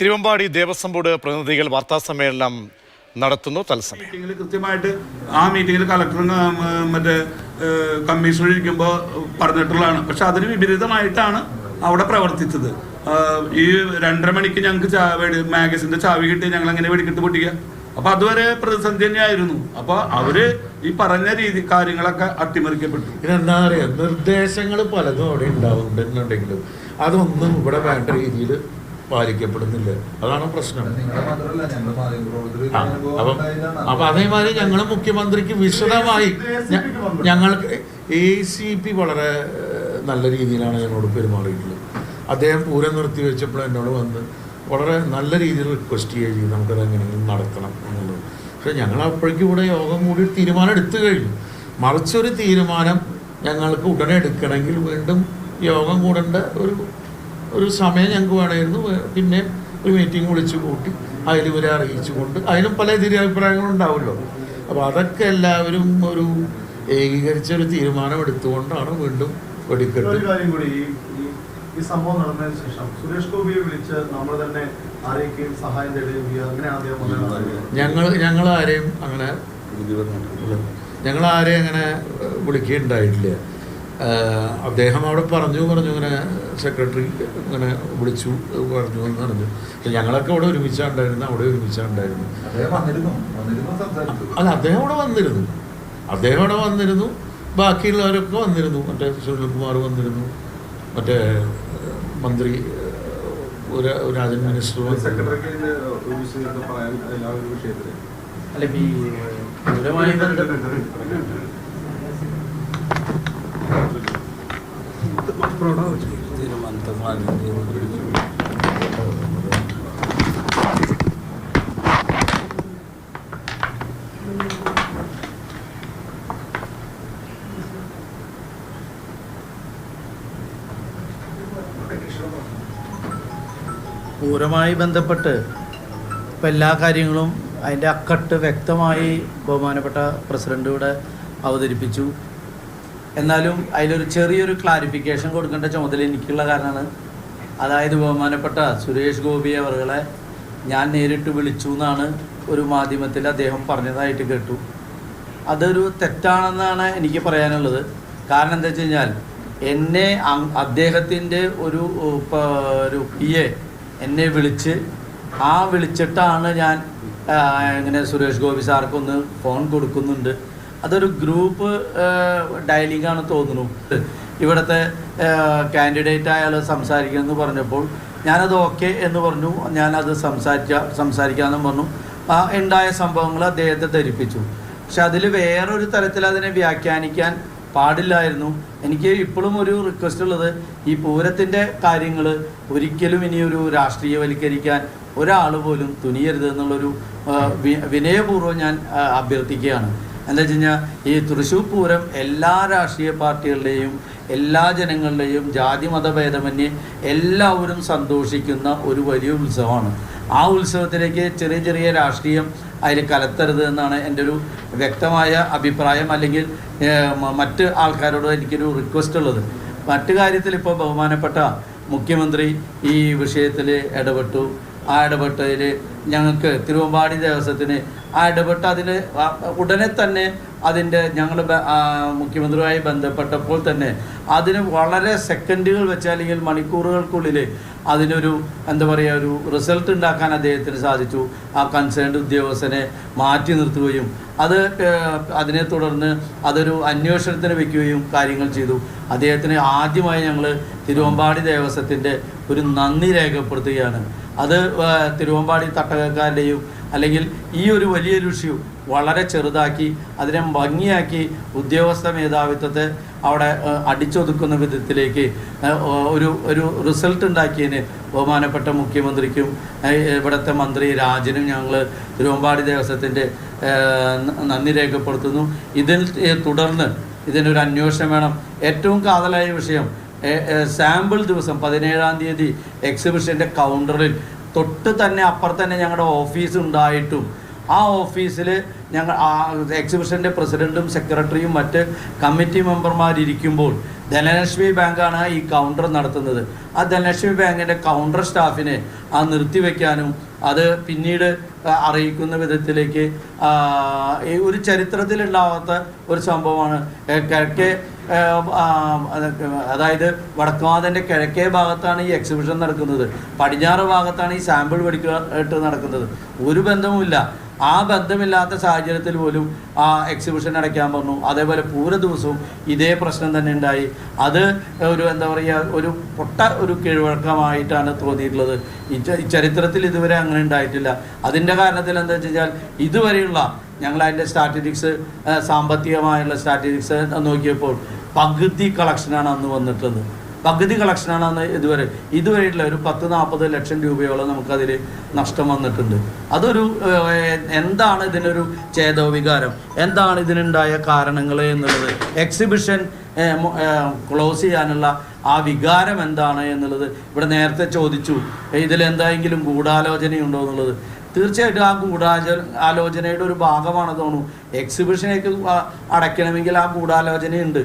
Thiruvambady Devaswom board പ്രതിനിധികൾ വാർത്താ സമ്മേളനം നടത്തുന്നു. തത്സമയം. മീറ്റിംഗിൽ കൃത്യമായിട്ട് ആ മീറ്റിംഗിൽ മ, മറ്റേ കമ്മീഷണർ ഇരിക്കുമ്പോൾ പറഞ്ഞിട്ടുള്ളതാണ്. പക്ഷെ അതിന് വിപരീതമായിട്ടാണ് അവിടെ പ്രവർത്തിച്ചത്. ഈ രണ്ടര മണിക്ക് ഞങ്ങൾക്ക് മാഗസിന്റെ ചാവി കിട്ടി ഞങ്ങൾ എങ്ങനെ വെടിക്കിട്ട് പൊട്ടിക്കുക അപ്പൊ അതുവരെ പ്രതിസന്ധി തന്നെയായിരുന്നു. അപ്പൊ അവർ ഈ പറഞ്ഞ രീതി കാര്യങ്ങളൊക്കെ അട്ടിമറിക്കപ്പെട്ടു. ഇതെന്താ പറയാ നിർദ്ദേശങ്ങൾ പലതും അവിടെ ഉണ്ടാവുന്നുണ്ടെന്നുണ്ടെങ്കിലും അതൊന്നും ഇവിടെ വേണ്ട രീതിയിൽ പാലിക്കപ്പെടുന്നില്ല. അതാണ് പ്രശ്നം. അപ്പം അപ്പൊ അതേമാതിരി ഞങ്ങൾ മുഖ്യമന്ത്രിക്ക് വിശദമായി ഞങ്ങൾക്ക് എ സി പി വളരെ നല്ല രീതിയിലാണ് ഞങ്ങളോട് പെരുമാറിയിട്ടുള്ളത്. അദ്ദേഹം പൂരം നിർത്തി വെച്ചപ്പോൾ എന്നോട് വന്ന് വളരെ നല്ല രീതിയിൽ റിക്വസ്റ്റ് ചെയ്യുകയും നമുക്കത് എങ്ങനെയെങ്കിലും നടത്തണം എന്നുള്ളത്. പക്ഷെ ഞങ്ങൾ അപ്പോഴേക്കും ഇവിടെ യോഗം കൂടി ഒരു തീരുമാനം എടുത്തു കഴിഞ്ഞു. മറിച്ചൊരു തീരുമാനം ഞങ്ങൾക്ക് ഉടനെ എടുക്കണമെങ്കിൽ വീണ്ടും യോഗം കൂടേണ്ട ഒരു ഒരു സമയം ഞങ്ങൾക്ക് വേണമായിരുന്നു പിന്നെ ഒരു മീറ്റിംഗ് വിളിച്ചു കൂട്ടി. അതിൽ ഇവരെ അറിയിച്ചുകൊണ്ട് അതിലും പല എതിരഭിപ്രായങ്ങളും ഉണ്ടാവുമല്ലോ. അപ്പോൾ അതൊക്കെ എല്ലാവരും ഒരു ഏകീകരിച്ച ഒരു തീരുമാനം എടുത്തുകൊണ്ടാണ് വീണ്ടും വെടിക്കെട്ട്. ഒരു കാര്യം കൂടി. ഈ സംഭവം നടന്നതിന് ശേഷം സുരേഷ് ഗോപിയെ വിളിച്ച് നമ്മൾ തന്നെ ആരെയൊക്കെയും സഹായം തേടുകയും അങ്ങനെയാണ് ഞങ്ങൾ ഞങ്ങൾ ആരെയും അങ്ങനെ ഞങ്ങൾ ആരെയും അങ്ങനെ വിളിക്കുകയുണ്ടായിട്ടില്ല. അദ്ദേഹം അവിടെ പറഞ്ഞു പറഞ്ഞു ഇങ്ങനെ സെക്രട്ടറി ഇങ്ങനെ വിളിച്ചു പറഞ്ഞു എന്ന് പറഞ്ഞു. ഞങ്ങളൊക്കെ അവിടെ ഒരുമിച്ചാണ്ടായിരുന്നു അവിടെ ഒരുമിച്ചാണ്ടായിരുന്നു. അദ്ദേഹം വന്നിരുന്നു വന്നിരുന്നു സംസാരിച്ചു അല്ല അദ്ദേഹം അവിടെ വന്നിരുന്നു. അദ്ദേഹം അവിടെ വന്നിരുന്നു ബാക്കിയുള്ളവരൊക്കെ വന്നിരുന്നു. മറ്റേ സുനിൽകുമാർ വന്നിരുന്നു മറ്റേ മന്ത്രി ഒരു രാജൻ മിനിസ്റ്റർ വന്നിരുന്നു. സെക്രട്ടറിക്ക് ഇതിന്റെ ഒരു വിഷയത്തിൽ പറയാൻ ആ ഒരു വിഷയത്തിൽ അല്ല ഇപ്പൊ പൂരമായി ബന്ധപ്പെട്ട് ഇപ്പം എല്ലാ കാര്യങ്ങളും അതിന്റെ അക്കട്ട് വ്യക്തമായി ബഹുമാനപ്പെട്ട പ്രസിഡന്റ് ഇവിടെ അവതരിപ്പിച്ചു. എന്നാലും അതിലൊരു ചെറിയൊരു ക്ലാരിഫിക്കേഷൻ കൊടുക്കേണ്ട ചുമതല എനിക്കുള്ള കാരണമാണ്. അതായത് ബഹുമാനപ്പെട്ട സുരേഷ് ഗോപി അവർകളെ ഞാൻ നേരിട്ട് വിളിച്ചു എന്നാണ് ഒരു മാധ്യമത്തിൽ അദ്ദേഹം പറഞ്ഞതായിട്ട് കേട്ടു. അതൊരു തെറ്റാണെന്നാണ് എനിക്ക് പറയാനുള്ളത്. കാരണം എന്താ വെച്ച് കഴിഞ്ഞാൽ എന്നെ അദ്ദേഹത്തിന്റെ ഒരു ഒരു പി എ എന്നെ വിളിച്ച് ആ വിളിച്ചിട്ടാണ് ഞാൻ ഇങ്ങനെ സുരേഷ് ഗോപി സാർക്കൊന്ന് ഫോൺ കൊടുക്കുന്നുണ്ട്. അതൊരു ഗ്രൂപ്പ് ഡയലിംഗ് ആണ് തോന്നുന്നു. ഇവിടുത്തെ കാൻഡിഡേറ്റ് അയാൾ സംസാരിക്കുമെന്ന് പറഞ്ഞപ്പോൾ ഞാനത് ഓക്കെ എന്ന് പറഞ്ഞു. ഞാനത് സംസാരിച്ച സംസാരിക്കാമെന്നും പറഞ്ഞു. ഉണ്ടായ സംഭവങ്ങൾ അദ്ദേഹത്തെ ധരിപ്പിച്ചു. പക്ഷെ അതിൽ വേറൊരു തരത്തിൽ അതിനെ വ്യാഖ്യാനിക്കാൻ പാടില്ലായിരുന്നു. എനിക്ക് ഇപ്പോഴും ഒരു റിക്വസ്റ്റ് ഉള്ളത് ഈ പൂരത്തിന്റെ കാര്യങ്ങൾ ഒരിക്കലും ഇനി ഒരു രാഷ്ട്രീയവൽക്കരിക്കാൻ ഒരാൾ പോലും തുനിയരുത് എന്നുള്ളൊരു വിനയപൂർവം ഞാൻ അഭ്യർത്ഥിക്കുകയാണ്. എന്താ വെച്ച് കഴിഞ്ഞാൽ ഈ തൃശ്ശൂർ പൂരം എല്ലാ രാഷ്ട്രീയ പാർട്ടികളുടെയും എല്ലാ ജനങ്ങളുടെയും ജാതി മതഭേദമന്യേ എല്ലാവരും സന്തോഷിക്കുന്ന ഒരു വലിയ ഉത്സവമാണ്. ആ ഉത്സവത്തിലേക്ക് ചെറിയ ചെറിയ രാഷ്ട്രീയം അതിൽ കലത്തരുത് എന്നാണ് എന്റെ ഒരു വ്യക്തമായ അഭിപ്രായം. അല്ലെങ്കിൽ മറ്റ് ആൾക്കാരോട് എനിക്കൊരു റിക്വസ്റ്റ് ഉള്ളത്. മറ്റു കാര്യത്തിൽ ഇപ്പോൾ ബഹുമാനപ്പെട്ട മുഖ്യമന്ത്രി ഈ വിഷയത്തിൽ ഇടപെട്ടു. ആ ഇടപെട്ടതിൽ ഞങ്ങൾക്ക് തിരുവമ്പാടി ദേവസ്വത്തിന് ആ ഇടപെട്ട് അതിൽ ഉടനെ തന്നെ അതിന്റെ ഞങ്ങൾ മുഖ്യമന്ത്രിയുമായി ബന്ധപ്പെട്ടപ്പോൾ തന്നെ അതിന് വളരെ സെക്കൻഡുകൾ വെച്ച് അല്ലെങ്കിൽ മണിക്കൂറുകൾക്കുള്ളിൽ അതിനൊരു എന്താ പറയുക ഒരു റിസൾട്ട് ഉണ്ടാക്കാൻ അദ്ദേഹത്തിന് സാധിച്ചു. ആ കൺസേൺഡ് ഉദ്യോഗസ്ഥനെ മാറ്റി നിർത്തുകയും അത് അതിനെ തുടർന്ന് അതൊരു അന്വേഷണത്തിന് വയ്ക്കുകയും കാര്യങ്ങൾ ചെയ്തു. അദ്ദേഹത്തിന് ആദ്യമായി ഞങ്ങൾ തിരുവമ്പാടി ദേവസ്വത്തിന്റെ ഒരു നന്ദി രേഖപ്പെടുത്തുകയാണ്. അത് തിരുവമ്പാടി തട്ടകക്കാരുടെയും അല്ലെങ്കിൽ ഈ ഒരു വലിയൊരു ഇഷ്യൂ വളരെ ചെറുതാക്കി അതിനെ ഭംഗിയാക്കി ഉദ്യോഗസ്ഥ മേധാവിത്വത്തെ അവിടെ അടിച്ചൊതുക്കുന്ന വിധത്തിലേക്ക് ഒരു ഒരു റിസൾട്ട് ഉണ്ടാക്കിയതിന് ബഹുമാനപ്പെട്ട മുഖ്യമന്ത്രിക്കും ഇവിടുത്തെ മന്ത്രി രാജനും ഞങ്ങൾ തിരുവമ്പാടി ദേവസ്വത്തിന്റെ നന്ദി രേഖപ്പെടുത്തുന്നു. ഇതിൽ തുടർന്ന് ഇതിനൊരു അന്വേഷണം വേണം. ഏറ്റവും കാതലായ വിഷയം സാമ്പിൾ ദിവസം പതിനേഴാം തീയതി എക്സിബിഷന്റെ കൗണ്ടറിൽ തൊട്ട് തന്നെ അപ്പുറത്ത് തന്നെ ഞങ്ങളുടെ ഓഫീസ് ഉണ്ടായിട്ടും. ആ ഓഫീസിൽ ഞങ്ങൾ ആ എക്സിബിഷന്റെ പ്രസിഡന്റും സെക്രട്ടറിയും മറ്റ് കമ്മിറ്റി മെമ്പർമാരിയ്ക്കുമ്പോൾ ധനലക്ഷ്മി ബാങ്കാണ് ഈ കൗണ്ടർ നടത്തുന്നത്. ആ ധനലക്ഷ്മി ബാങ്കിന്റെ കൗണ്ടർ സ്റ്റാഫിനെ ആ നിർത്തിവെക്കാനും അത് പിന്നീട് അറിയിക്കുന്ന വിധത്തിലേക്ക് ഒരു ചരിത്രത്തിലുണ്ടാവാത്ത ഒരു സംഭവമാണ്. കിഴക്കേ അതായത് വടക്കുവാതന്റെ കിഴക്കേ ഭാഗത്താണ് ഈ എക്സിബിഷൻ നടക്കുന്നത്. പടിഞ്ഞാറ് ഭാഗത്താണ് ഈ സാമ്പിൾ പഠിക്കാനായിട്ട് നടക്കുന്നത്. ഒരു ബന്ധവുമില്ല. ആ ബന്ധമില്ലാത്ത സാഹചര്യത്തിൽ പോലും ആ എക്സിബിഷൻ അടയ്ക്കാൻ പറഞ്ഞു. അതേപോലെ പൂര ദിവസവും ഇതേ പ്രശ്നം തന്നെ ഉണ്ടായി. അത് ഒരു എന്താ പറയുക ഒരു പൊട്ട ഒരു കീഴ്വഴക്കമായിട്ടാണ് തോന്നിയിട്ടുള്ളത്. ഈ ചരിത്രത്തിൽ ഇതുവരെ അങ്ങനെ ഉണ്ടായിട്ടില്ല. അതിന്റെ കാരണത്തിൽ എന്താ വെച്ച് കഴിഞ്ഞാൽ ഇതുവരെയുള്ള ഞങ്ങൾ അതിന്റെ സ്റ്റാറ്റിസ്റ്റിക്സ് സാമ്പത്തികമായുള്ള സ്റ്റാറ്റിസ്റ്റിക്സ് നോക്കിയപ്പോൾ പകുതി കളക്ഷനാണ് അന്ന് വന്നിട്ടുള്ളത്. പകുതി കളക്ഷനാണ് അന്ന് ഇതുവരെ ഇതുവരെയുള്ള ഒരു പത്ത് നാൽപ്പത് ലക്ഷം രൂപയോളം നമുക്കതിൽ നഷ്ടം വന്നിട്ടുണ്ട്. അതൊരു എന്താണ് ഇതിനൊരു ചേതോവികാരം? എന്താണ് ഇതിനുണ്ടായ കാരണങ്ങൾ എന്നുള്ളത്? എക്സിബിഷൻ ക്ലോസ് ചെയ്യാനുള്ള ആ വികാരം എന്താണ് എന്നുള്ളത് ഇവിടെ നേരത്തെ ചോദിച്ചു. ഇതിലെന്തെങ്കിലും ഗൂഢാലോചനയുണ്ടോ എന്നുള്ളത്? തീർച്ചയായിട്ടും ആ ഗൂഢാച ആലോചനയുടെ ഒരു ഭാഗമാണ് തോന്നുന്നു. എക്സിബിഷനേക്ക് അടയ്ക്കണമെങ്കിൽ ആ ഗൂഢാലോചനയുണ്ട്.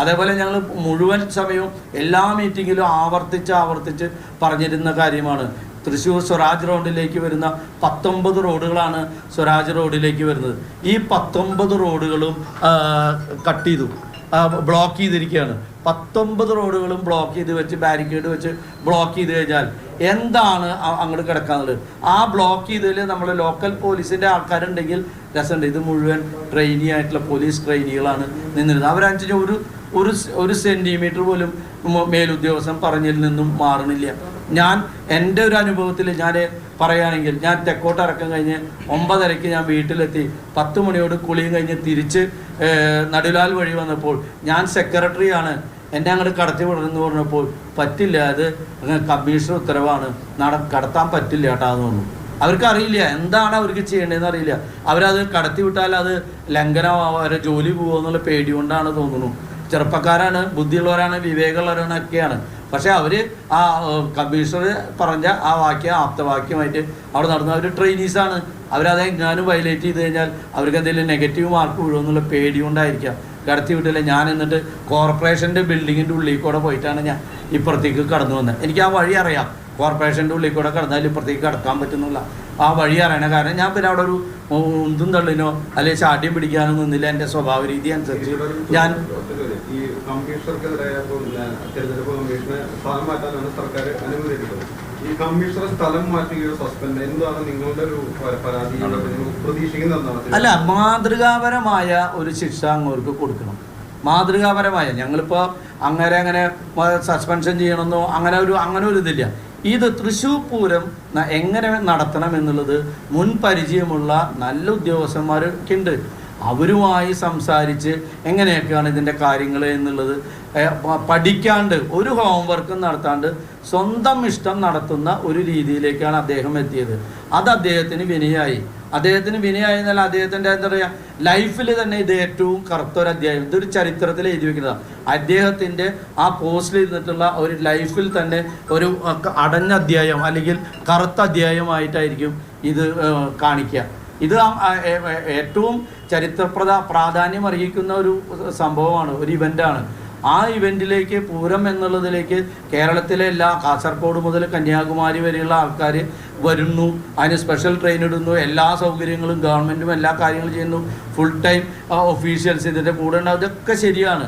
അതേപോലെ ഞങ്ങൾ മുഴുവൻ സമയവും എല്ലാ മീറ്റിങ്ങിലും ആവർത്തിച്ച് ആവർത്തിച്ച് പറഞ്ഞിരുന്ന കാര്യമാണ്. തൃശ്ശൂർ സ്വരാജ് റോഡിലേക്ക് വരുന്ന പത്തൊമ്പത് റോഡുകളാണ് സ്വരാജ് റോഡിലേക്ക് വരുന്നത്. ഈ പത്തൊമ്പത് റോഡുകളും കട്ട് ചെയ്തു. ബ്ലോക്ക് ചെയ്തിരിക്കുകയാണ്. പത്തൊമ്പത് റോഡുകളും ബ്ലോക്ക് ചെയ്ത് വെച്ച് ബാരിക്കേഡ് വെച്ച് ബ്ലോക്ക് ചെയ്ത് കഴിഞ്ഞാൽ എന്താണ് അങ്ങോട്ട് കിടക്കാനുള്ളത് ആ ബ്ലോക്ക് ചെയ്തതിൽ നമ്മൾ ലോക്കൽ പോലീസിന്റെ ആൾക്കാരുണ്ടെങ്കിൽ രസമുണ്ട്. ഇത് മുഴുവൻ ട്രെയിനി ആയിട്ടുള്ള പോലീസ് ട്രെയിനികളാണ് നിന്നിരുന്നത്. അവരനുസരിച്ച് ഒരു ഒരു ഒരു സെന്റിമീറ്റർ പോലും മേലുദ്യോഗസ്ഥൻ പറഞ്ഞിൽ നിന്നും മാറണില്ല. ഞാൻ എന്റെ ഒരു അനുഭവത്തിൽ ഞാൻ പറയുകയാണെങ്കിൽ ഞാൻ തെക്കോട്ട് ഇറക്കം കഴിഞ്ഞ് ഒമ്പതരയ്ക്ക് ഞാൻ വീട്ടിലെത്തി. പത്ത് മണിയോട് കുളിയും കഴിഞ്ഞ് തിരിച്ച് നടുലാൽ വഴി വന്നപ്പോൾ ഞാൻ സെക്രട്ടറിയാണ് എന്നെ അങ്ങോട്ട് കടത്തി വിടണമെന്ന് പറഞ്ഞപ്പോൾ പറ്റില്ല അത് കമ്മീഷണർ ഉത്തരവാണ്. നട കടത്താൻ പറ്റില്ല കേട്ടോ എന്ന് പറഞ്ഞു. അവർക്ക് അറിയില്ല എന്താണ് അവർക്ക് ചെയ്യേണ്ടതെന്ന് അറിയില്ല. അവരത് കടത്തി വിട്ടാൽ അത് ലംഘനമാവും അവരെ ജോലി പോകുമോ എന്നുള്ള പേടി കൊണ്ടാണ് തോന്നുന്നു. ചെറുപ്പക്കാരാണ് ബുദ്ധിയുള്ളവരാണ് വിവേകമുള്ളവരാണ് ഒക്കെയാണ് പക്ഷേ അവർ ആ കമ്മീഷണർ പറഞ്ഞ ആ വാക്യം ആപ്തവാക്യമായിട്ട് അവിടെ നടന്ന അവർ ട്രെയിനീസാണ്. അവരത് ഞാനും വയലേറ്റ് ചെയ്ത് കഴിഞ്ഞാൽ അവർക്ക് എന്തെങ്കിലും നെഗറ്റീവ് മാർക്ക് വീഴുമെന്നുള്ള പേടി കൊണ്ടായിരിക്കാം കടത്തി വിട്ടില്ല. ഞാൻ എന്നിട്ട് കോർപ്പറേഷന്റെ ബിൽഡിങ്ങിന്റെ ഉള്ളിൽ കൂടെ പോയിട്ടാണ് ഞാൻ ഇപ്പുറത്തേക്ക് കടന്നു വന്നത്. എനിക്ക് ആ വഴി അറിയാം. കോർപ്പറേഷന്റെ ഉള്ളിൽ കൂടെ കടന്നാൽ ഇപ്പുറത്തേക്ക് കടക്കാൻ പറ്റുന്നില്ല. ആ വഴി അറിയണ കാരണം ഞാൻ പിന്നെ അവിടെ ഒരു ഉന്തും തള്ളിനോ അല്ലെങ്കിൽ ചാട്ടിയും പിടിക്കാനോ നിന്നില്ല. എന്റെ സ്വഭാവ രീതി അനുസരിച്ച് ഞാൻ ഈ കമ്മീഷണർക്കെതിരായ തെരഞ്ഞെടുപ്പ് കമ്മീഷനെ സ്ഥലം മാറ്റാനാണ് സർക്കാർ അനുമതിക്കുന്നത് ഈ കമ്മീഷണർ സ്ഥലം മാറ്റുകയോ സസ്പെൻഡ് എന്താണ് നിങ്ങളുടെ ഒരു പരാതി? പ്രതീക്ഷിക്കുന്നത് അല്ല മാതൃകാപരമായ ഒരു ശിക്ഷ അങ്ങോർക്ക് കൊടുക്കണം. മാതൃകാപരമായ. ഞങ്ങളിപ്പോൾ അങ്ങനെ അങ്ങനെ സസ്പെൻഷൻ ചെയ്യണമെന്നോ അങ്ങനെ ഒരു അങ്ങനെ ഒരു ഇതില്ല. ഇത് തൃശ്ശൂർ പൂരം എങ്ങനെ നടത്തണം എന്നുള്ളത് മുൻ പരിചയമുള്ള നല്ല ഉദ്യോഗസ്ഥന്മാരൊക്കെ ഉണ്ട് അവരുമായി സംസാരിച്ച് എങ്ങനെയൊക്കെയാണ് ഇതിന്റെ കാര്യങ്ങൾ എന്നുള്ളത് പഠിക്കാണ്ട് ഒരു ഹോംവർക്കും നടത്താണ്ട് സ്വന്തം ഇഷ്ടം നടത്തുന്ന ഒരു രീതിയിലേക്കാണ് അദ്ദേഹം എത്തിയത്. അത് അദ്ദേഹത്തിന് വിനയായി. അദ്ദേഹത്തിന് വിനയായി എന്നാൽ അദ്ദേഹത്തിന്റെ എന്താ പറയുക ലൈഫിൽ തന്നെ ഇത് ഏറ്റവും കറുത്ത ഒരു അധ്യായം ഇതൊരു ചരിത്രത്തിൽ എഴുതി വെക്കുന്നതാണ്. അദ്ദേഹത്തിന്റെ ആ പോസ്റ്റിൽ ഇരുന്നിട്ടുള്ള ഒരു ലൈഫിൽ തന്നെ ഒരു അടഞ്ഞ അധ്യായം അല്ലെങ്കിൽ കറുത്ത അധ്യായമായിട്ടായിരിക്കും ഇത് കാണിക്കുക. ഇത് ഏറ്റവും ചരിത്രപ്രദ പ്രാധാന്യം അർഹിക്കുന്ന ഒരു സംഭവമാണ് ഒരു ഇവന്റാണ് ആ ഇവന്റിലേക്ക് പൂരം എന്നുള്ളതിലേക്ക് കേരളത്തിലെ എല്ലാ കാസർഗോഡ് മുതൽ കന്യാകുമാരി വരെയുള്ള ആൾക്കാർ വരുന്നു. അതിന് സ്പെഷ്യൽ ട്രെയിൻ ഇടുന്നു. എല്ലാ സൗകര്യങ്ങളും ഗവൺമെന്റും എല്ലാ കാര്യങ്ങളും ചെയ്യുന്നു. ഫുൾ ടൈം ഒഫീഷ്യൽസ് ഇതിന്റെ കൂടെ ഉണ്ട്. അതൊക്കെ ശരിയാണ്.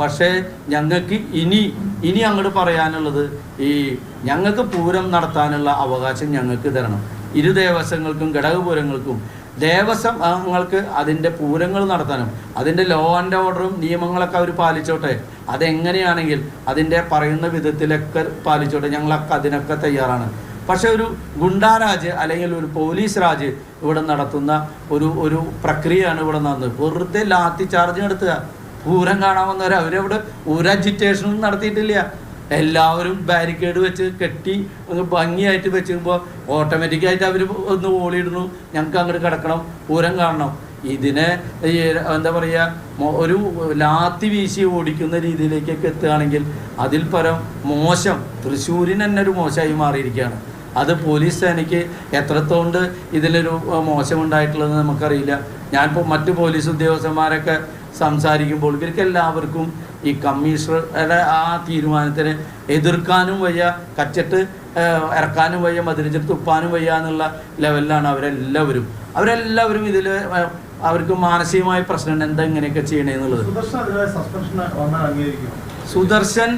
പക്ഷേ ഞങ്ങൾക്ക് ഇനി ഇനി അങ്ങോട്ട് പറയാനുള്ളത് ഈ ഞങ്ങൾക്ക് പൂരം നടത്താനുള്ള അവകാശം ഞങ്ങൾക്ക് തരണം. ഇരു ദേവസ്വങ്ങൾക്കും ഘടകപൂരങ്ങൾക്കും ദേവസ്വങ്ങൾക്ക് അതിന്റെ പൂരങ്ങൾ നടത്താനും അതിന്റെ ലോ ആൻഡ് ഓർഡറും നിയമങ്ങളൊക്കെ അവർ പാലിച്ചോട്ടെ. അതെങ്ങനെയാണെങ്കിൽ അതിന്റെ പറയുന്ന വിധത്തിലൊക്കെ പാലിച്ചോട്ടെ. ഞങ്ങളൊക്കെ അതിനൊക്കെ തയ്യാറാണ്. പക്ഷേ ഒരു ഗുണ്ടാരാജ് അല്ലെങ്കിൽ ഒരു പോലീസ് രാജ് ഇവിടെ നടത്തുന്ന ഒരു ഒരു പ്രക്രിയയാണ് ഇവിടെ നടന്നത്. വെറുതെ ലാത്തി ചാർജ് നടത്തുക പൂരം കാണാൻ വന്നവർ അവരവിടെ ഒരു അജിറ്റേഷനും നടത്തിയിട്ടില്ല. എല്ലാവരും ബാരിക്കേഡ് വെച്ച് കെട്ടി അങ്ങ് ഭംഗിയായിട്ട് വെച്ചുമ്പോൾ ഓട്ടോമാറ്റിക്കായിട്ട് അവർ ഒന്ന് ഓളിയിടുന്നു. ഞങ്ങൾക്ക് അങ്ങോട്ട് കിടക്കണം. പൂരം കാണണം. ഇതിനെ എന്താ പറയുക ഒരു ലാത്തി വീശി ഓടിക്കുന്ന രീതിയിലേക്കൊക്കെ എത്തുകയാണെങ്കിൽ അതിൽ പരം മോശം. തൃശ്ശൂരിന് തന്നെ ഒരു മോശമായി മാറിയിരിക്കുകയാണ്. അത് പോലീസ് സേനയ്ക്ക് എത്രത്തോണ്ട് ഇതിലൊരു മോശമുണ്ടായിട്ടുള്ളതെന്ന് നമുക്കറിയില്ല. ഞാനിപ്പോൾ മറ്റു പോലീസ് ഉദ്യോഗസ്ഥന്മാരൊക്കെ സംസാരിക്കുമ്പോൾ ഇവർക്ക് എല്ലാവർക്കും ഈ കമ്മീഷണറുടെ ആ തീരുമാനത്തിനെ എതിർക്കാനും വയ്യ കച്ചിട്ട് ഇറക്കാനും വയ്യ മതിലിച്ചിട്ട് തുപ്പാനും വയ്യ എന്നുള്ള ലെവലിലാണ് അവരെല്ലാവരും. അവരെല്ലാവരും ഇതിൽ അവർക്ക് മാനസികമായ പ്രശ്നമുണ്ട്. എന്താ ഇങ്ങനെയൊക്കെ ചെയ്യണേ എന്നുള്ളത്? സുദർശൻ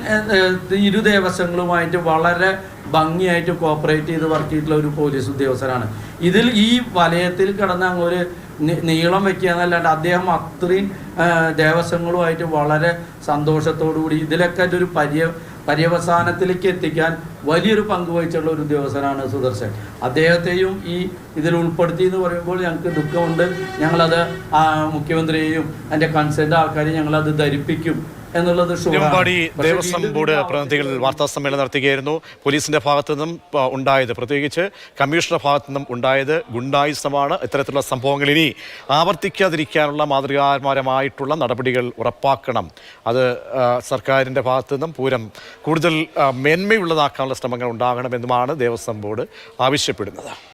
ഇരു ദേവസ്വങ്ങളുമായിട്ട് വളരെ ഭംഗിയായിട്ട് കോപ്പറേറ്റ് ചെയ്ത് വർക്ക് ചെയ്തിട്ടുള്ള ഒരു പോലീസ് ഉദ്യോഗസ്ഥനാണ്. ഇതിൽ ഈ വലയത്തിൽ കിടന്ന ഒരു നീളം വെക്കുക എന്നല്ലാണ്ട് അദ്ദേഹം അത്രയും ദേവസ്വങ്ങളുമായിട്ട് വളരെ കൂടി ഇതിലൊക്കെ ഒരു പര്യ പര്യവസാനത്തിലേക്ക് എത്തിക്കാൻ വലിയൊരു പങ്ക് വഹിച്ചുള്ള ഒരു ഉദ്യോഗസ്ഥനാണ് സുദർശൻ. അദ്ദേഹത്തെയും ഈ ഇതിൽ ഉൾപ്പെടുത്തി എന്ന് പറയുമ്പോൾ ഞങ്ങൾക്ക് ദുഃഖമുണ്ട്. ഞങ്ങളത് മുഖ്യമന്ത്രിയെയും എന്റെ കൺസേൺഡ് ആൾക്കാരെയും ഞങ്ങളത് ധരിപ്പിക്കും. എന്നുള്ളത്. തിരുവമ്പാടി ദേവസ്വം ബോർഡ് പ്രതിനിധികൾ വാർത്താ സമ്മേളനം നടത്തുകയായിരുന്നു. പോലീസിന്റെ ഭാഗത്തു നിന്നും ഉണ്ടായത്. പ്രത്യേകിച്ച് കമ്മീഷണർ ഭാഗത്തു നിന്നും ഉണ്ടായത് ഗുണ്ടായുസമാണ്. ഇത്തരത്തിലുള്ള സംഭവങ്ങൾ ഇനി ആവർത്തിക്കാതിരിക്കാനുള്ള മാതൃകാപരമായിട്ടുള്ള നടപടികൾ ഉറപ്പാക്കണം. അത് സർക്കാരിന്റെ ഭാഗത്തു നിന്നും പൂരം കൂടുതൽ മേന്മയുള്ളതാക്കാനുള്ള ശ്രമങ്ങൾ ഉണ്ടാകണമെന്നുമാണ് ദേവസ്വം ബോർഡ് ആവശ്യപ്പെടുന്നത്.